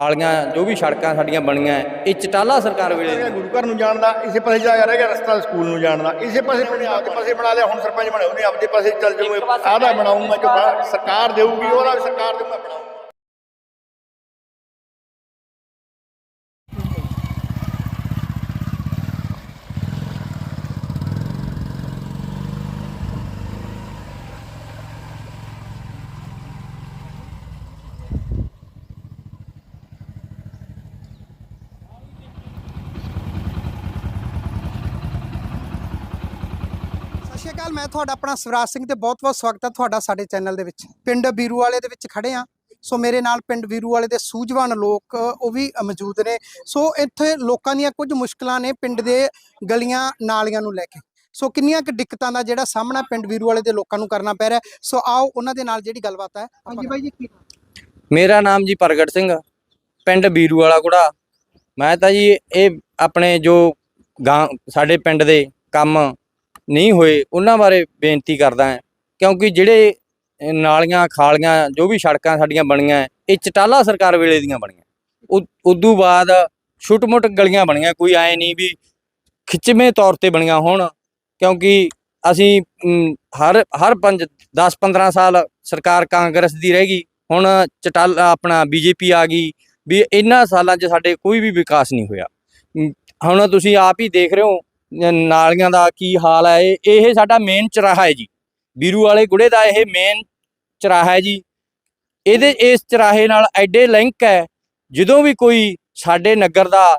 ਖਾਲੀਆਂ ਜੋ ਵੀ ਸੜਕਾਂ ਸਾਡੀਆਂ ਬਣੀਆਂ ਇਹ ਚਟਾਲਾ ਸਰਕਾਰ ਵੇਲੇ ਗੁਰੂ ਘਰ ਨੂੰ ਜਾਣ ਦਾ ਇਸੇ ਪਾਸੇ ਜਾ ਰਹਿ ਗਿਆ ਰਸਤਾ ਸਕੂਲ ਨੂੰ ਜਾਣ ਦਾ। ਇਸੇ ਪਾਸੇ ਆਪਣੇ ਆਪਦੇ ਪਾਸੇ ਬਣਾ ਲਿਆ ਹੁਣ ਸਰਪੰਚ ਬਣਾਉ ਉਹਨੇ ਆਪਦੇ ਪਾਸੇ ਚੱਲ ਜਾਊ ਆਦਾ ਬਣਾਉਂਗਾ ਜੋ ਸਰਕਾਰ ਦੇਊਗੀ ਉਹਦਾ ਵੀ ਸਰਕਾਰ ਮੈਂ ਬਣਾਉਂਗਾ ਸਤਿ ਸ਼੍ਰੀ ਅਕਾਲ ਮੈਂ ਤੁਹਾਡਾ ਆਪਣਾ ਸਵਰਾਜ ਸਿੰਘ ਤੇ ਬਹੁਤ-ਬਹੁਤ ਸਵਾਗਤ ਹੈ ਤੁਹਾਡਾ ਸਾਡੇ ਚੈਨਲ ਦੇ ਵਿੱਚ। ਪਿੰਡ ਬੀਰੂ ਵਾਲੇ ਦੇ ਵਿੱਚ ਖੜੇ ਆ ਸੋ ਮੇਰੇ ਨਾਲ ਪਿੰਡ ਵੀਰੂ ਵਾਲੇ ਦੇ ਸੂਝਵਾਨ ਲੋਕ ਉਹ ਵੀ ਮੌਜੂਦ ਨੇ। ਸੋ ਇੱਥੇ ਲੋਕਾਂ ਦੀਆਂ ਕੁਝ ਮੁਸ਼ਕਲਾਂ ਨੇ ਪਿੰਡ ਦੇ ਗਲੀਆਂ ਨਾਲੀਆਂ ਨੂੰ ਲੈ ਕੇ। ਸੋ ਕਿੰਨੀਆਂ ਕਿ ਦਿੱਕਤਾਂ ਦਾ ਜਿਹੜਾ ਸਾਹਮਣਾ ਪਿੰਡ ਵੀਰੂ ਵਾਲੇ ਦੇ ਲੋਕਾਂ ਨੂੰ ਕਰਨਾ ਪੈ ਰਿਹਾ। ਸੋ ਆਓ ਉਹਨਾਂ ਦੇ ਨਾਲ ਜਿਹੜੀ ਗੱਲਬਾਤ ਹੈ ਹਾਂਜੀ ਬਾਈ ਜੀ ਕੀ ਮੇਰਾ ਨਾਮ ਜੀ ਪ੍ਰਗਟ ਸਿੰਘ ਪਿੰਡ ਬੀਰੂ ਵਾਲਾ ਕੁੜਾ। ਮੈਂ ਤਾਂ ਜੀ ਇਹ ਆਪਣੇ ਜੋ ਗਾਂ ਸਾਡੇ ਪਿੰਡ ਦੇ ਕੰਮ ਨਹੀਂ ਹੋਏ, ਉਹਨਾਂ ਬਾਰੇ ਬੇਨਤੀ ਕਰਦਾ ਹਾਂ। ਕਿਉਂਕਿ ਜਿਹੜੇ ਨਾਲੀਆਂ, ਖਾਲੀਆਂ, ਜੋ ਵੀ ਸੜਕਾਂ ਸਾਡੀਆਂ ਬਣੀਆਂ, ਇਹ ਚਟਾਲਾ ਸਰਕਾਰ ਵੇਲੇ ਦੀਆਂ ਬਣੀਆਂ। ਉ- ਉਦੋਂ ਬਾਅਦ ਛੋਟ-ਮੋਟ ਗਲੀਆਂ ਬਣੀਆਂ, ਕੋਈ ਐ ਨਹੀਂ ਵੀ ਖਿੱਚਵੇਂ ਤੌਰ ਤੇ ਬਣੀਆਂ ਹੋਣ। ਕਿਉਂਕਿ ਅਸੀਂ ਹਰ ਹਰ 5 10 15 ਸਾਲ ਸਰਕਾਰ ਕਾਂਗਰਸ ਦੀ ਰਹਿ ਗਈ। ਹੁਣ ਚਟਾਲਾ ਆਪਣਾ ਬੀਜੇਪੀ ਆ ਗਈ, ਵੀ ਇਹਨਾਂ ਸਾਲਾਂ 'ਚ ਸਾਡੇ ਕੋਈ ਵੀ ਵਿਕਾਸ ਨਹੀਂ ਹੋਇਆ। ਹੁਣ ਤੁਸੀਂ ਆਪ ਹੀ ਦੇਖ ਰਹੇ ਹੋ ਨਾਲੀਆਂ ਦਾ ਕੀ ਹਾਲ ਹੈ? ਇਹ ਇਹ ਸਾਡਾ ਮੇਨ ਚਰਾਹਾ ਹੈ ਜੀ। ਬੀਰੂ ਵਾਲੇ ਗੁੜੇ ਦਾ ਇਹ ਮੇਨ ਚਰਾਹਾ ਹੈ ਜੀ। ਇਹਦੇ ਇਸ ਚਰਾਹੇ ਨਾਲ ਐਡੇ ਲਿੰਕ ਹੈ ਜਦੋਂ ਵੀ ਕੋਈ ਸਾਡੇ ਨਗਰ ਦਾ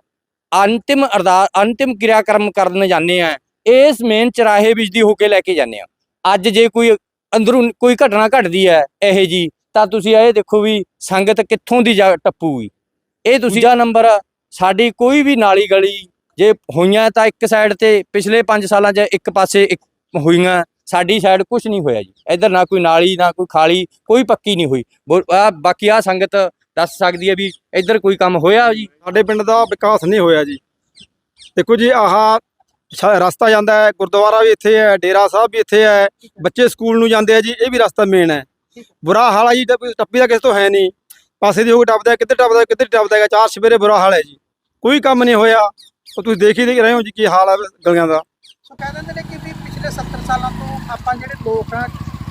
ਅੰਤਿਮ ਅਰਦਾਸ ਅੰਤਿਮ ਕਿਰਿਆਕਰਮ ਕਰਨ ਜਾਂਦੇ ਆ ਇਸ ਮੇਨ ਚਰਾਹੇ ਵਿੱਚ ਦੀ ਹੋ ਕੇ ਲੈ ਕੇ ਜਾਂਦੇ ਆ। ਅੱਜ ਜੇ ਕੋਈ ਅੰਦਰੋਂ ਕੋਈ ਘਟਨਾ ਘਟਦੀ ਹੈ ਇਹ ਜੀ ਤਾਂ ਤੁਸੀਂ ਇਹ ਦੇਖੋ ਵੀ ਸੰਗਤ ਕਿੱਥੋਂ ਦੀ ਟੱਪੂਗੀ। ਇਹ ਤੁਸੀਂ ਦੂਜਾ ਨੰਬਰ ਸਾਡੀ ਕੋਈ ਵੀ ਨਾਲੀ ਗਲੀ ਜੇ ਹੋਈਆਂ ਤਾਂ ਇੱਕ ਸਾਈਡ ਤੇ ਪਿਛਲੇ 5 ਸਾਲਾਂ 'ਚ ਇੱਕ ਪਾਸੇ ਇੱਕ ਹੋਈਆਂ, ਸਾਡੀ ਸਾਈਡ ਕੁਝ ਨਹੀਂ ਹੋਇਆ ਜੀ। ਇੱਧਰ ਨਾ ਕੋਈ ਨਾਲੀ, ਨਾ ਕੋਈ ਖਾਲੀ, ਕੋਈ ਪੱਕੀ ਨਹੀਂ ਹੋਈ। ਬੋ- ਬਾਕੀ ਆ ਸੰਗਤ ਦੱਸ ਸਕਦੀ ਹੈ ਵੀ ਇੱਧਰ ਕੋਈ ਕੰਮ ਹੋਇਆ ਜੀ? ਸਾਡੇ ਪਿੰਡ ਦਾ ਵਿਕਾਸ ਨਹੀਂ ਹੋਇਆ ਜੀ। ਦੇਖੋ ਜੀ, ਆਹ ਰਸਤਾ ਜਾਂਦਾ ਹੈ, ਗੁਰਦੁਆਰਾ ਵੀ ਇੱਥੇ ਹੈ, ਡੇਰਾ ਸਾਹਿਬ ਵੀ ਇੱਥੇ ਹੈ, ਬੱਚੇ ਸਕੂਲ ਨੂੰ ਜਾਂਦੇ ਆ ਜੀ, ਇਹ ਵੀ ਰਸਤਾ ਮੇਨ ਹੈ। ਬੁਰਾ ਹਾਲ ਹੈ ਜੀ ਟੱਪ- ਟੱਪੀ ਦਾ ਕਿਸੇ ਤੋਂ ਹੈ ਨਹੀਂ। ਪਾਸੇ ਦੀ ਉਹ ਟੱਪਦਾ ਕਿੱਧਰ ਟੱਪਦਾ ਕਿੱਧਰ ਟੱਪਦਾ ਹੈਗਾ, ਚਾਰ ਸਵੇਰੇ ਬੁਰਾ ਹਾਲ ਹੈ ਜੀ। ਕੋਈ ਕੰਮ ਨਹੀਂ ਹੋਇਆ। ਉਹ ਤੁਸੀਂ ਦੇਖ ਹੀ ਦੇਖ ਰਹੇ ਹੋ ਜੀ ਕੀ ਹਾਲ ਹੈ ਗਲੀਆਂ ਦਾ। ਸੋ ਕਹਿ ਦਿੰਦੇ ਨੇ ਕਿ ਵੀ ਪਿਛਲੇ 70 ਸਾਲਾਂ ਤੋਂ ਆਪਾਂ ਜਿਹੜੇ ਲੋਕ ਆ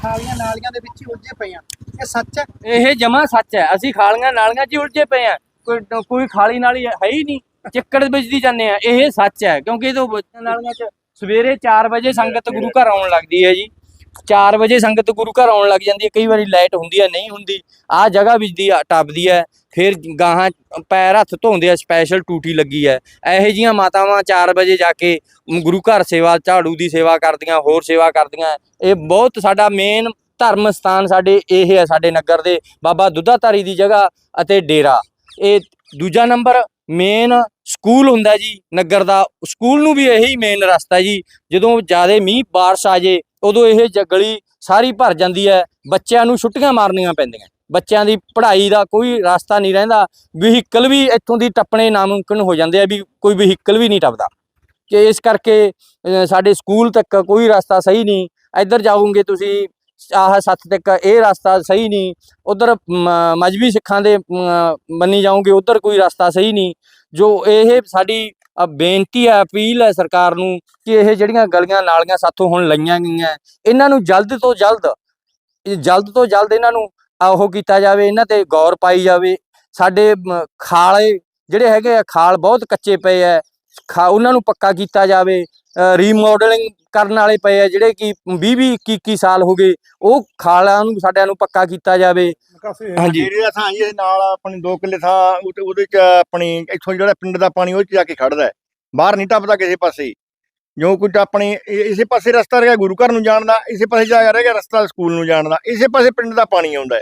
ਖਾਲੀਆਂ ਨਾਲੀਆਂ ਦੇ ਵਿੱਚ ਹੀ ਉਲਝੇ ਪਏ ਆ। ਇਹ ਸੱਚ ਹੈ? ਇਹ ਜਮਾ ਸੱਚ ਹੈ। ਅਸੀਂ ਖਾਲੀਆਂ ਨਾਲੀਆਂ 'ਚ ਹੀ ਉਲਝੇ ਪਏ ਆ। ਕੋਈ ਕੋਈ ਖਾਲੀ ਨਾਲੀ ਹੈ ਹੀ ਨਹੀਂ। ਚੱਕੜ ਵੱਜਦੀ ਜਾਂਦੇ ਆ। ਇਹ ਸੱਚ ਹੈ ਕਿਉਂਕਿ ਇਹ ਤੋਂ ਨਾਲੀਆਂ 'ਚ ਸਵੇਰੇ 4 ਵਜੇ ਸੰਗਤ ਗੁਰੂ ਘਰ ਆਉਣ ਲੱਗਦੀ ਹੈ ਜੀ। 4 ਵਜੇ ਸੰਗਤ ਗੁਰੂ ਘਰ ਆਉਣ ਲੱਗ ਜਾਂਦੀ ਹੈ। ਕਈ ਵਾਰੀ ਲਾਈਟ ਹੁੰਦੀ ਹੈ, ਨਹੀਂ ਹੁੰਦੀ। ਆਹ ਜਗ੍ਹਾ ਵਿੱਚਦੀ ਟੱਪਦੀ ਹੈ। ਫਿਰ ਗਾਹਾਂ ਪੈਰ ਹੱਥ ਧੋਂਦੇ ਆ ਸਪੈਸ਼ਲ ਟੂਟੀ ਲੱਗੀ ਹੈ। ਇਹੋ ਜੀਆਂ ਮਾਤਾਵਾਂ 4 ਵਜੇ ਜਾ ਕੇ ਗੁਰੂ ਘਰ ਸੇਵਾ, ਝਾੜੂ ਦੀ ਸੇਵਾ ਕਰਦੀਆਂ, ਹੋਰ ਸੇਵਾ ਕਰਦੀਆਂ। ਇਹ ਬਹੁਤ ਸਾਡਾ ਮੇਨ ਧਰਮ ਸਥਾਨ ਸਾਡੇ, ਇਹ ਹੈ ਸਾਡੇ ਨਗਰ ਦੇ ਬਾਬਾ ਦੁੱਧਾਧਾਰੀ ਦੀ ਜਗ੍ਹਾ ਅਤੇ ਡੇਰਾ। ਇਹ ਦੂਜਾ ਨੰਬਰ ਮੇਨ ਸਕੂਲ ਹੁੰਦਾ ਜੀ, ਨਗਰ ਦਾ ਸਕੂਲ ਨੂੰ ਵੀ ਇਹੀ ਮੇਨ ਰਸਤਾ ਜੀ। ਜਦੋਂ ਜ਼ਿਆਦਾ ਮੀਂਹ, ਬਾਰਿਸ਼ ਆ ਜੇ, ਉਦੋਂ ਇਹ ਜਗਲੀ ਸਾਰੀ ਭਰ ਜਾਂਦੀ ਹੈ। ਬੱਚਿਆਂ ਨੂੰ ਛੁੱਟੀਆਂ ਮਾਰਨੀਆਂ ਪੈਂਦੀਆਂ। ਬੱਚਿਆਂ ਦੀ ਪੜ੍ਹਾਈ ਦਾ ਕੋਈ ਰਸਤਾ ਨਹੀਂ ਰਹਿੰਦਾ। ਵਹੀਕਲ ਵੀ ਇੱਥੋਂ ਦੀ ਟੱਪਣੇ ਨਾਮੁਮਕਿਨ ਹੋ ਜਾਂਦੇ ਆ ਵੀ ਕੋਈ ਵਹੀਕਲ ਵੀ ਨਹੀਂ ਟੱਪਦਾ। ਕਿ ਇਸ ਕਰਕੇ ਸਾਡੇ ਸਕੂਲ ਤੱਕ ਕੋਈ ਰਸਤਾ ਸਹੀ ਨਹੀਂ। ਇੱਧਰ ਜਾਓਗੇ ਤੁਸੀਂ ਆਹ ਸੱਤ ਤੱਕ ਇਹ ਰਸਤਾ ਸਹੀ ਨਹੀਂ, ਉਧਰ ਮਜਬੀ ਸਿੱਖਾਂ ਦੇ ਮੰਨੀ ਜਾਓਗੇ ਉਧਰ ਕੋਈ ਰਸਤਾ ਸਹੀ ਨਹੀਂ। ਜੋ ਇਹ ਸਾਡੀ ਬੇਨਤੀ ਹੈ, ਅਪੀਲ ਹੈ ਸਰਕਾਰ ਨੂੰ ਕਿ ਇਹ ਜਿਹੜੀਆਂ ਗਲੀਆਂ ਨਾਲੀਆਂ ਸਾਥੋਂ ਹੁਣ ਲਈਆਂ ਗਈਆਂ, ਇਹਨਾਂ ਨੂੰ ਜਲਦ ਤੋਂ ਜਲਦ ਜਲਦ ਤੋਂ ਜਲਦ ਇਹਨਾਂ ਨੂੰ ਉਹ ਕੀਤਾ ਜਾਵੇ, ਇਹਨਾਂ ਤੇ ਗੌਰ ਪਾਈ ਜਾਵੇ। ਸਾਡੇ ਖਾਲੇ ਜਿਹੜੇ ਹੈਗੇ ਆ, ਖਾਲ ਬਹੁਤ ਕੱਚੇ ਪਏ ਆ। ਖਾ ਉਹਨਾਂ ਨੂੰ ਪੱਕਾ ਕੀਤਾ ਜਾਵੇ। ਰੀਮੋਡਲਿੰਗ ਕਰਨ ਵਾਲੇ ਪਏ ਆ ਜਿਹੜੇ ਕਿ 20 20 21 21 ਸਾਲ ਹੋ ਗਏ ਉਹ ਖਾਲਾਂ ਨੂੰ ਸਾਡਿਆਂ ਨੂੰ ਪੱਕਾ ਕੀਤਾ ਜਾਵੇ। ਹਾਂਜੀ। ਦਾ ਥਾਂ ਜੀ ਇਹ ਨਾਲ ਆਪਣੀ 2 ਕਿੱਲੇ ਥਾਂ ਉਹਦੇ- ਚ ਆਪਣੀ ਇੱਥੋਂ ਜਿਹੜਾ ਪਿੰਡ ਦਾ ਪਾਣੀ ਉਹ ਚ ਜਾ ਕੇ ਖੜਦਾ ਹੈ। ਬਾਹਰ ਨਹੀਂ ਟੱਪਦਾ ਕਿਸੇ ਪਾਸੇ। ਜੋ ਕੁਝ ਆਪਣੀ ਇਸੇ ਪਾਸੇ ਰਸਤਾ ਰਹਿ ਗਿਆ ਗੁਰੂ ਘਰ ਨੂੰ ਜਾਣ ਦਾ ਇਸੇ ਪਾਸੇ ਜਾ ਰਹਿ ਗਿਆ ਰਸਤਾ ਸਕੂਲ ਨੂੰ ਜਾਣ ਦਾ ਇਸੇ ਪਾਸੇ ਪਿੰਡ ਦਾ ਪਾਣੀ ਆਉਂਦਾ ਹੈ।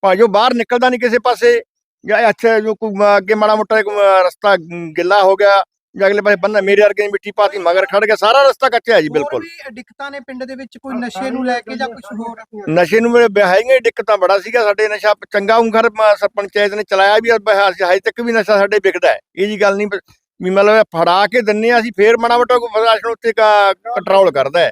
ਭਾਵੇਂ ਜੋ ਬਾਹਰ ਨਿਕਲਦਾ ਨਹੀਂ ਕਿਸੇ ਪਾਸੇ ਜਾਂ ਅੱਛਾ ਜੋ ਕੋਈ ਅੱਗੇ ਮਾੜਾ ਮੋਟਾ ਰਸਤਾ ਗਿੱਲਾ ਹੋ ਗਿਆ ਜਾਂ ਅਗਲੇ ਪਾਸੇ ਬੰਦਾ ਮੇਰੇ ਵਰਗੇ ਨੇ ਮਿੱਟੀ ਪਾਤੀ ਮਗਰ ਖੜ ਗਿਆ ਸਾਰਾ ਰਸਤਾ ਕੱਚਾ ਹੈ ਜੀ ਹੋਰ ਬਿਲਕੁਲ। ਵੀ ਦਿੱਕਤਾਂ ਨੇ ਪਿੰਡ ਦੇ ਵਿੱਚ ਕੋਈ ਨਸ਼ੇ ਨੂੰ ਲੈ ਕੇ ਜਾਂ ਕੁਝ ਹੋਰ? ਨਸ਼ੇ ਨੂੰ ਮੇਰੇ ਵਿਆਹੀਆਂ ਦਿੱਕਤਾਂ ਬੜਾ ਸੀਗਾ ਸਾਡੇ ਨਸ਼ਾ ਚੰਗਾ ਉਂਗਰ ਸਰਪੰਚਾਇਤ ਨੇ ਚਲਾਇਆ ਵੀ ਹਜੇ ਤੱਕ ਵੀ ਨਸ਼ਾ ਸਾਡੇ ਵਿਕਦਾ ਹੈ। ਇਹ ਜੀ ਗੱਲ ਨਹੀਂ ਵੀ ਮਤਲਬ ਫੜਾ ਕੇ ਦਿੰਨੇ ਆ ਅਸੀਂ ਫੇਰ ਮਾੜਾ ਮੋਟਾ ਕੋਈ ਪ੍ਰਸ਼ਾਸਨ ਉੱਤੇ ਕੰਟਰੋਲ ਕਰਦਾ ਹੈ।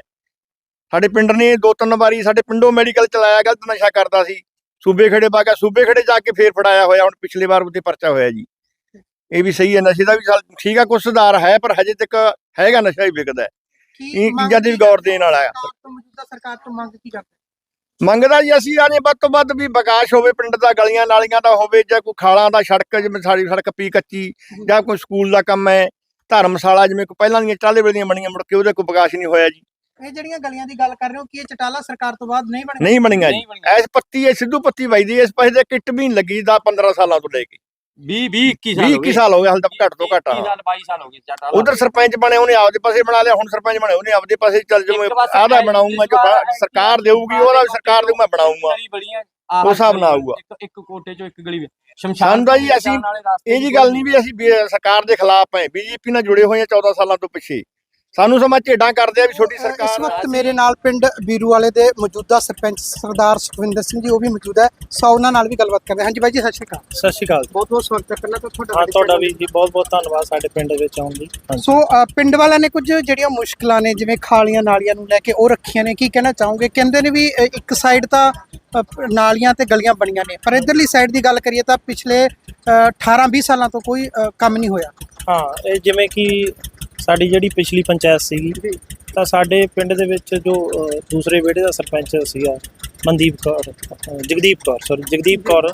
ਸਾਡੇ ਪਿੰਡ ਨੇ ਦੋ ਤਿੰਨ ਵਾਰੀ ਸਾਡੇ ਪਿੰਡੋਂ ਮੈਡੀਕਲ ਚਲਾਇਆ ਗਲਤ ਨਸ਼ਾ ਕਰਦਾ ਸੀ। ਸੂਬੇ ਖੜੇ ਕੇ ਸੂਬੇ ਖੜੇ ਜਾ ਕੇ ਫੇਰ ਫੜਾਇਆ ਹੋਇਆ ਹੁਣ ਪਿਛਲੇ ਵਾਰ ਉੱਤੇ ਪਰਚਾ ਹੋਇਆ ਜੀ। ਇਹ ਵੀ ਸਹੀ ਹੈ ਨਸ਼ੇ ਦਾ ਵੀ ਠੀਕ ਆ ਕੁਛ ਸੁਧਾਰ ਹੈ ਪਰ ਹਜੇ ਤੱਕ ਹੈਗਾ ਨਸ਼ਾ ਹੀ ਵਿਕਦਾ ਹੈ। ਕੀ ਇਹ ਚੀਜ਼ਾਂ ਦੀ ਵੀ ਗੌਰ ਦੇਣ ਵਾਲਾ ਤੋਂ ਮੌਜੂਦਾ ਸਰਕਾਰ ਤੋਂ ਮੰਗ ਕੀ ਕਰਦੇ? ਮੰਗਦਾ ਜੀ ਅਸੀਂ ਆਨੇ ਵੱਧ ਤੋਂ ਵੱਧ ਵੀ ਵਿਕਾਸ ਹੋਵੇ ਪਿੰਡ ਦਾ ਗਲੀਆਂ ਨਾਲੀਆਂ ਦਾ ਹੋਵੇ ਜਾਂ ਕੋਈ ਖਾਲਾਂ ਦਾ ਸੜਕ ਜਿਵੇਂ ਸਾਡੀ ਸੜਕ ਪੀ ਕੱਚੀ ਜਾਂ ਕੋਈ ਸਕੂਲ ਦਾ ਕੰਮ ਹੈ ਧਰਮਸ਼ਾਲਾ ਜਿਵੇਂ ਕੋਈ ਪਹਿਲਾਂ ਦੀਆਂ ਚਾਲੇ ਵੇਲੀਆਂ ਬਣੀਆਂ ਮੁੜ ਕੇ ਉਹਦਾ ਕੋਈ ਵਿਕਾਸ ਨਹੀਂ ਹੋਇਆ ਜੀ। ਇਹ ਜਿਹੜੀਆਂ ਗਲੀਆਂ ਦੀ ਗੱਲ ਕਰ ਰਹੇ ਹੋ ਕੀ ਇਹ ਚਟਾਲਾ ਸਰਕਾਰ ਤੋਂ ਬਾਅਦ ਨਹੀਂ ਬਣੇ ਨਹੀਂ ਬਣੀਆਂ ਜੀ। ਐਸ ਪੱਤੀ ਇਹ ਸਿੱਧੂ ਪੱਤੀ ਵਜਦੀ ਇਸ ਪਾਸੇ ਦੇ ਕਿੱਟ ਵੀ ਨਹੀਂ ਲੱਗੀ ਦਾ 15 ਸਾਲਾਂ ਤੋਂ ਲੈ ਕੇ। 20 20 21 ਸਾਲ 20 21 ਸਾਲ ਹੋ ਗਏ ਹਾਲ ਤੱਕ ਘੱਟ ਤੋਂ ਘੱਟ 21 ਸਾਲ 22 ਸਾਲ ਹੋ ਗਏ ਚਾਟਾ ਉਧਰ ਸਰਪੰਚ ਬਣੇ ਉਹਨੇ ਆਪਦੇ ਪਾਸੇ ਬਣਾ ਲਿਆ ਹੁਣ ਸਰਪੰਚ ਬਣੇ ਉਹਨੇ ਆਪਦੇ ਪਾਸੇ ਚੱਲ ਜਿਵੇਂ ਆਦਾ ਬਣਾਉਂਗਾ ਜੋ ਸਰਕਾਰ ਦੇਊਗੀ ਉਹਦਾ ਵੀ ਸਰਕਾਰ ਦੇਊ ਮੈਂ ਬਣਾਉਂਗਾ। ਉਸ ਹਿਸਾਬ ਨਾਲ ਆਊਗਾ। ਇੱਕ ਇੱਕ ਕੋਟੇ ਚੋਂ ਇੱਕ ਗਲੀ ਵਿੱਚ ਸਾਨੂੰ ਤਾਂ ਜੀ ਅਸੀਂ- ਇਹ ਜੀ ਗੱਲ ਨਹੀਂ ਵੀ ਅਸੀਂ ਸਰਕਾਰ ਦੇ ਖਿਲਾਫ ਹੈ ਬੀਜੇਪੀ ਨਾਲ ਜੁੜੇ ਹੋਏ ਆ 14 ਸਾਲਾਂ ਤੋਂ ਪਿੱਛੇ। ਸਾਨੂੰ ਸਮਾਂ ਝੇਡਾਂ ਕਰਦੇ ਆ ਵੀ ਛੋਟੀ ਇਸ ਸਰਕਾਰ ਵਕਤ ਮੇਰੇ ਨਾਲ ਪਿੰਡ ਬੀਰੂ ਵਾਲੇ ਦੇ ਮੌਜੂਦਾ ਸਰਪੰਚ ਸਰਦਾਰ ਸੁਖਵਿੰਦਰ ਸਿੰਘ ਜੀ ਉਹ ਵੀ ਮੌਜੂਦ ਹੈ। ਸੋ ਉਹਨਾਂ ਨਾਲ ਵੀ ਗੱਲਬਾਤ ਕਰਦੇ ਹਾਂ। ਹਾਂਜੀ ਬਾਈ ਜੀ ਸਤਿ ਸ਼੍ਰੀ ਅਕਾਲ। ਸਤਿ ਸ਼੍ਰੀ ਅਕਾਲ ਬਹੁਤ ਬਹੁਤ ਸਵਾਗਤ ਤਾਂ ਤੁਹਾਡਾ ਤੁਹਾਡਾ ਵੀ ਜੀ ਬਹੁਤ ਬਹੁਤ ਧੰਨਵਾਦ ਸਾਡੇ ਪਿੰਡ ਵਿੱਚ ਆਉਣ ਲਈ। ਸੋ ਪਿੰਡ ਵਾਲਿਆਂ ਨੇ ਕੁਝ ਜਿਹੜੀਆਂ ਮੁਸ਼ਕਲਾਂ ਨੇ ਜਿਵੇਂ ਖਾਲੀਆਂ ਨਾਲੀਆਂ ਨੂੰ ਲੈ ਕੇ ਉਹ ਰੱਖੀਆਂ ਨੇ ਕੀ ਕਹਿਣਾ ਚਾਹੋਗੇ? ਕਹਿੰਦੇ ਨੇ ਵੀ ਇੱਕ ਸਾਈਡ ਤਾਂ ਨਾਲੀਆਂ ਤੇ ਗਲੀਆਂ ਬਣੀਆਂ ਨੇ ਪਰ ਇਧਰਲੀ ਸਾਈਡ ਦੀ ਗੱਲ ਕਰੀਏ ਤਾਂ ਪਿਛਲੇ 18 20 ਸਾਲਾਂ ਤੋਂ ਕੋਈ ਕੰਮ ਨਹੀਂ ਹੋਇਆ। ਹਾਂ ਇਹ ਜਿਵੇਂ ਕਿ ਸਾਡੀ ਜਿਹੜੀ ਪਿਛਲੀ ਪੰਚਾਇਤ ਸੀਗੀ ਤਾਂ ਸਾਡੇ ਪਿੰਡ ਦੇ ਵਿੱਚ ਜੋ ਅ, ਦੂਸਰੇ ਵਿਹੜੇ ਦਾ ਸਰਪੰਚ ਸੀਗਾ ਮਨਦੀਪ ਕੌਰ ਅ, ਜਗਦੀਪ ਕੌਰ ਸੌਰੀ ਜਗਦੀਪ ਕੌਰ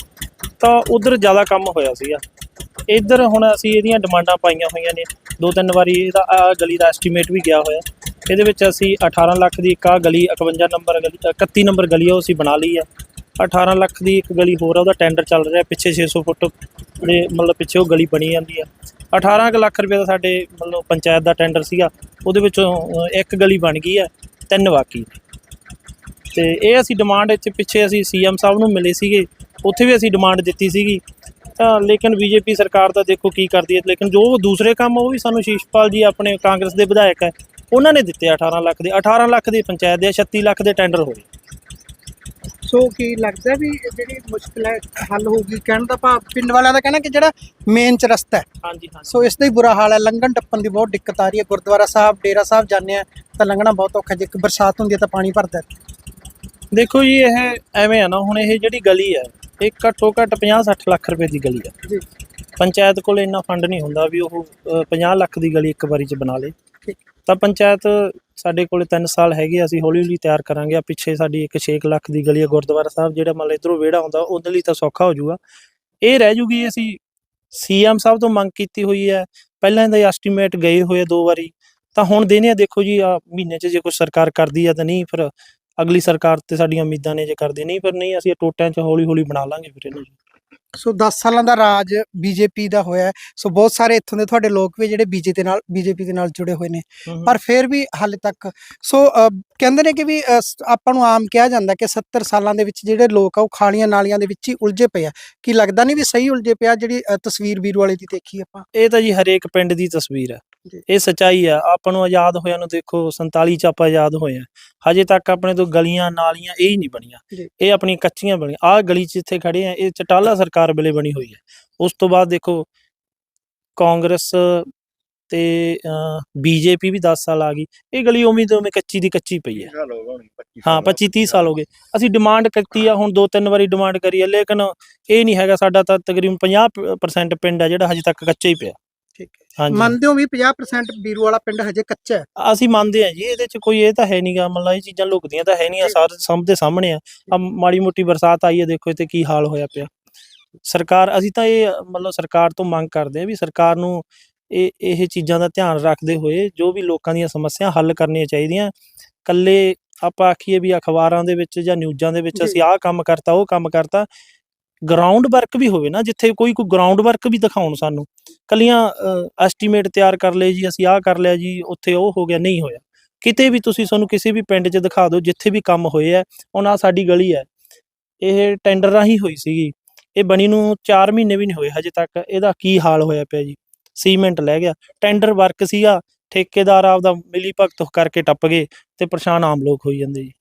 ਤਾਂ ਉਧਰ ਜ਼ਿਆਦਾ ਕੰਮ ਹੋਇਆ ਸੀਗਾ। ਇੱਧਰ ਹੁਣ ਅਸੀਂ ਇਹਦੀਆਂ ਡਿਮਾਂਡਾਂ ਪਾਈਆਂ ਹੋਈਆਂ ਨੇ। ਦੋ ਤਿੰਨ ਵਾਰੀ ਇਹਦਾ ਆਹ ਗਲੀ ਦਾ ਐਸਟੀਮੇਟ ਵੀ ਗਿਆ ਹੋਇਆ। ਇਹਦੇ ਵਿੱਚ ਅਸੀਂ 18 ਲੱਖ ਦੀ ਇੱਕ ਆਹ ਗਲੀ 51 ਨੰਬਰ ਗਲੀ 31 ਨੰਬਰ ਗਲੀ ਆ ਉਹ ਅਸੀਂ ਬਣਾ ਲਈ ਆ। 18 ਲੱਖ ਦੀ ਇੱਕ ਗਲੀ ਹੋਰ ਆ ਉਹਦਾ ਟੈਂਡਰ ਚੱਲ ਰਿਹਾ ਪਿੱਛੇ 600 ਫੁੱਟ ਦੇ ਮਤਲਬ ਪਿੱਛੇ ਉਹ ਗਲੀ ਬਣੀ ਜਾਂਦੀ ਆ। 18 ਕੁ ਲੱਖ ਰੁਪਏ ਦਾ ਸਾਡੇ ਮਤਲਬ ਪੰਚਾਇਤ ਦਾ ਟੈਂਡਰ ਸੀਗਾ, ਉਹਦੇ ਵਿੱਚੋਂ ਇੱਕ ਗਲੀ ਬਣ ਗਈ ਹੈ, ਤਿੰਨ ਬਾਕੀ ਤੇ ਇਹ ਅਸੀਂ ਡਿਮਾਂਡ ਇੱਥੇ ਪਿੱਛੇ ਅਸੀਂ ਸੀਐਮ ਸਾਹਿਬ ਨੂੰ ਮਿਲੇ ਸੀਗੇ, ਉੱਥੇ ਵੀ ਅਸੀਂ ਡਿਮਾਂਡ ਦਿੱਤੀ ਸੀਗੀ। ਤਾਂ ਲੇਕਿਨ ਬੀਜੇਪੀ ਸਰਕਾਰ ਤਾਂ ਦੇਖੋ ਕੀ ਕਰਦੀ ਹੈ, ਲੇਕਿਨ ਜੋ ਦੂਸਰੇ ਕੰਮ ਉਹ ਵੀ ਸਾਨੂੰ ਸ਼ੀਸ਼ਪਾਲ ਜੀ ਆਪਣੇ ਕਾਂਗਰਸ ਦੇ ਵਿਧਾਇਕ ਹੈ, ਉਹਨਾਂ ਨੇ ਦਿੱਤੇ 18 ਲੱਖ ਦੇ 18 ਲੱਖ ਦੀ ਪੰਚਾਇਤ ਦੇ 36 ਲੱਖ ਦੇ ਟੈਂਡਰ ਹੋਏ। ਸੋ ਕੀ ਲੱਗਦਾ ਵੀ ਇਹ ਜਿਹੜੀ ਮੁਸ਼ਕਲ ਹੈ ਹੱਲ ਹੋਊਗੀ? ਕਹਿਣ ਦਾ ਭਾਵ ਪਿੰਡ ਵਾਲਿਆਂ ਦਾ ਕਹਿਣਾ ਕਿ ਜਿਹੜਾ ਮੇਨ ਚ ਰਸਤਾ ਹੈ। ਹਾਂਜੀ ਹਾਂਜੀ। ਸੋ ਇਸ ਦਾ ਹੀ ਬੁਰਾ ਹਾਲ ਹੈ। ਲੰਘਣ ਟੱਪਣ ਦੀ ਬਹੁਤ ਦਿੱਕਤ ਆ ਰਹੀ ਹੈ। ਗੁਰਦੁਆਰਾ ਸਾਹਿਬ ਡੇਰਾ ਸਾਹਿਬ ਜਾਂਦੇ ਆ ਤਾਂ ਲੰਘਣਾ ਬਹੁਤ ਔਖਾ ਜੇ ਇੱਕ ਬਰਸਾਤ ਹੁੰਦੀ ਹੈ ਤਾਂ ਪਾਣੀ ਭਰਦਾ ਹੈ। ਦੇਖੋ ਜੀ ਇਹ ਐਵੇਂ ਆ ਨਾ ਹੁਣ ਇਹ ਜਿਹੜੀ ਗਲੀ ਹੈ ਇਹ ਘੱਟੋ ਘੱਟ 50 60 ਲੱਖ ਰੁਪਏ ਦੀ ਗਲੀ ਹੈ। ਜੀ। ਪੰਚਾਇਤ ਕੋਲ ਇੰਨਾ ਫੰਡ ਨਹੀਂ ਹੁੰਦਾ ਵੀ ਉਹ ਅ, 50 ਲੱਖ ਦੀ ਗਲੀ ਇੱਕ ਵਾਰੀ ਚ ਬਣਾ ਲੇ। ਤਾਂ ਪੰਚਾਇਤ ਸਾਡੇ ਕੋਲੇ 3 ਸਾਲ ਹੈਗੇ ਆ, ਅਸੀਂ ਹੌਲੀ ਹੌਲੀ ਤਿਆਰ ਕਰਾਂਗੇ। ਆ ਪਿੱਛੇ ਸਾਡੀ ਇੱਕ 6 ਲੱਖ ਦੀ ਗਲੀ ਹੈ ਗੁਰਦੁਆਰਾ ਸਾਹਿਬ ਜਿਹੜਾ ਮੰਨ ਲਓ ਇਧਰੋਂ ਵਿਹੜਾ ਆਉਂਦਾ ਉਹਦੇ ਲਈ ਤਾਂ ਸੌਖਾ ਹੋ ਜਾਊਗਾ। ਇਹ ਰਹਿ ਜੂਗੀ ਅਸੀਂ ਸੀਐਮ ਸਾਹਿਬ ਤੋਂ ਮੰਗ ਕੀਤੀ ਹੋਈ ਹੈ। ਪਹਿਲਾਂ ਇਹਦਾ ਐਸਟੀਮੇਟ ਗਏ ਹੋਏ ਆ ਦੋ ਵਾਰੀ। ਤਾਂ ਹੁਣ ਦੇਣੇ ਆ ਦੇਖੋ ਜੀ ਆ ਮਹੀਨੇ 'ਚ ਜੇ ਕੋਈ ਸਰਕਾਰ ਕਰਦੀ ਆ ਤਾਂ ਨਹੀਂ ਫਿਰ ਅਗਲੀ ਸਰਕਾਰ ਤੇ ਸਾਡੀਆਂ ਉਮੀਦਾਂ ਨੇ ਜੇ ਕਰਦੀ ਨਹੀਂ ਪਰ ਨਹੀਂ ਅਸੀਂ ਟੋਟਿਆਂ 'ਚ ਹੌਲੀ ਹੌਲੀ ਬਣਾ ਲਾਂਗੇ ਫਿਰ ਇਹਨੂੰ। ਸੋ 10 ਸਾਲਾਂ ਦਾ ਰਾਜ ਬੀਜੇਪੀ ਦਾ ਹੋਇਆ। ਸੋ ਬਹੁਤ ਸਾਰੇ ਇੱਥੋਂ ਦੇ ਤੁਹਾਡੇ ਲੋਕ ਵੀ ਜਿਹੜੇ ਬੀਜੇਪੀ ਦੇ ਨਾਲ ਬੀਜੇਪੀ ਦੇ ਨਾਲ ਜੁੜੇ ਹੋਏ ਨੇ ਪਰ ਫਿਰ ਵੀ ਹਾਲੇ ਤੱਕ ਸੋ ਕਹਿੰਦੇ ਨੇ ਕਿ ਵੀ ਆਪਾਂ ਨੂੰ ਆਮ ਕਿਹਾ ਜਾਂਦਾ ਕਿ 70 ਸਾਲਾਂ ਦੇ ਵਿੱਚ ਜਿਹੜੇ ਲੋਕ ਆ ਉਹ ਖਾਲੀਆਂ ਨਾਲੀਆਂ ਦੇ ਵਿੱਚ ਹੀ ਉਲਝੇ ਪਏ ਆ ਕੀ ਲੱਗਦਾ ਨਹੀਂ ਵੀ ਸਹੀ ਉਲਝੇ ਪਿਆ ਜਿਹੜੀ ਤਸਵੀਰ ਵੀਰ ਵਾਲੇ ਦੀ ਦੇਖੀ ਆਪਾਂ ਇਹ ਤਾਂ ਜੀ ਹਰੇਕ ਪਿੰਡ ਦੀ ਤਸਵੀਰ ਜੀ। ਇਹ ਸਚਾਈ ਹੈ ਆਪਾਂ ਨੂੰ ਆਜ਼ਾਦ ਹੋਇਆ ਨੂੰ ਦੇਖੋ 47 ਚ ਆਪਾਂ ਆਜ਼ਾਦ ਹੋਏ ਆ। ਹਜੇ ਤੱਕ ਆਪਣੇ ਤੋਂ ਗਲੀਆਂ ਨਾਲੀਆਂ ਇਹ ਹੀ ਨਹੀਂ ਬਣੀਆਂ। ਇਹ ਆਪਣੀਆਂ ਕੱਚੀਆਂ ਬਣੀਆਂ। ਆਹ ਗਲੀ 'ਚ ਜਿੱਥੇ ਖੜੇ ਆ ਇਹ ਚਟਾਲਾ ਸਰਕਾਰ ਵੇਲੇ ਬਣੀ ਹੋਈ ਹੈ ਉਸ ਤੋਂ ਬਾਅਦ ਦੇਖੋ ਕਾਂਗਰਸ ਤੇ ਬੀਜੇਪੀ ਵੀ 10 ਸਾਲ ਆ ਗਈ। ਇਹ ਗਲੀ ਉਵੇਂ ਦੀ ਉਵੇਂ ਕੱਚੀ ਦੀ ਕੱਚੀ ਪਈ ਹੈ ਹੋ ਗਏ ਹੋਣੇ, 25 ਹਾਂ 25 30 ਸਾਲ ਹੋ ਗਏ। ਅਸੀਂ ਡਿਮਾਂਡ ਕੀਤੀ ਆ ਹੁਣ ਦੋ ਤਿੰਨ ਵਾਰੀ ਡਿਮਾਂਡ ਕਰੀ ਆ ਲੇਕਿਨ ਇਹ ਨਹੀਂ ਹੈਗਾ ਸਾਡਾ ਤਾਂ ਤਕਰੀਬਨ 50% ਪਿੰਡ ਆ ਜਿਹੜਾ ਹਜੇ ਤੱਕ ਕੱਚਾ ਹੀ ਪਿਆ। ਠੀਕ ਹੈ। ਹਾਂਜੀ। ਮੰਨਦੇ ਹੋ ਵੀ 50% ਵੀਰੂ ਵਾਲਾ ਪਿੰਡ ਹਜੇ ਕੱਚਾ ਹੈ? ਅਸੀਂ ਮੰਨਦੇ ਹਾਂ ਜੀ ਇਹਦੇ ਚ ਕੋਈ ਇਹ ਤਾਂ ਹੈ ਨਹੀਂਗਾ ਮਤਲਬ ਇਹ ਚੀਜ਼ਾਂ ਲੁਕਦੀਆਂ ਤਾਂ ਹੈ ਨਹੀਂ ਆ ਸਾਰੇ ਸਭ ਦੇ ਸਾਹਮਣੇ ਆ। ਆ ਮਾੜੀ ਮੋਟੀ ਬਰਸਾਤ ਆਈ ਹੈ ਦੇਖੋ ਤੇ ਕੀ ਹਾਲ ਹੋਇਆ ਪਿਆ। ਸਰਕਾਰ ਅਸੀਂ ਤਾਂ ਇਹ ਮਤਲਬ ਸਰਕਾਰ ਤੋਂ ਮੰਗ ਕਰਦੇ ਆ ਵੀ ਸਰਕਾਰ ਨੂੰ ਇਹ ਇਹ ਚੀਜ਼ਾਂ ਦਾ ਧਿਆਨ ਰੱਖਦੇ ਹੋਏ ਜੋ ਵੀ ਲੋਕਾਂ ਦੀਆਂ ਸਮੱਸਿਆ ਹੱਲ ਕਰਨੀਆਂ ਚਾਹੀਦੀਆਂ। ਕੱਲੇ ਆਪਾਂ ਆਖੀਏ ਵੀ ਅਖਬਾਰਾਂ ਦੇ ਵਿੱਚ ਜਾਂ ਨਿਊਜ਼ਾਂ ਦੇ ਵਿੱਚ। ਅਸੀਂ ਆਹ ਕੰਮ ਕਰਤਾ ਉਹ ਕੰਮ ਕਰਤਾ। ਗਰਾਊਂਡ ਵਰਕ ਵੀ ਹੋਵੇ ਨਾ ਜਿੱਥੇ ਕੋਈ ਕੋਈ ਗਰਾਊਂਡ ਵਰਕ ਵੀ ਦਿਖਾਉਣ ਸਾਨੂੰ। ਕੱਲੀਆਂ ਐਸਟੀਮੇਟ ਤਿਆਰ ਕਰ ਲਏ ਜੀ, ਅਸੀਂ ਆਹ ਕਰ ਲਿਆ ਜੀ, ਉੱਥੇ ਉਹ ਹੋ ਗਿਆ, ਨਹੀਂ ਹੋਇਆ। ਕਿਤੇ ਵੀ ਤੁਸੀਂ ਸਾਨੂੰ ਕਿਸੇ ਵੀ ਪਿੰਡ 'ਚ ਦਿਖਾ ਦਿਓ, ਜਿੱਥੇ ਵੀ ਕੰਮ ਹੋਏ ਆ, ਹੁਣ ਆਹ ਸਾਡੀ ਗਲੀ ਹੈ ਇਹ ਟੈਂਡਰ ਰਾਹੀਂ ਹੋਈ ਸੀਗੀ। ਇਹ ਬਣੀ ਨੂੰ 4 ਮਹੀਨੇ ਵੀ ਨਹੀਂ ਹੋਏ ਹਜੇ ਤੱਕ। ਇਹਦਾ ਕੀ ਹਾਲ ਹੋਇਆ ਪਿਆ ਜੀ? ਸੀਮੈਂਟ ਲੈ ਗਿਆ। ਟੈਂਡਰ ਵਰਕ ਸੀਗਾ, ਠੇਕੇਦਾਰ ਆਪਦਾ ਮਿਲੀ ਭਗਤ ਕਰਕੇ ਟੱਪ ਗਏ ਤੇ ਪਰੇਸ਼ਾਨ ਆਮ ਲੋਕ ਹੋਈ ਜਾਂਦੇ ਜੀ।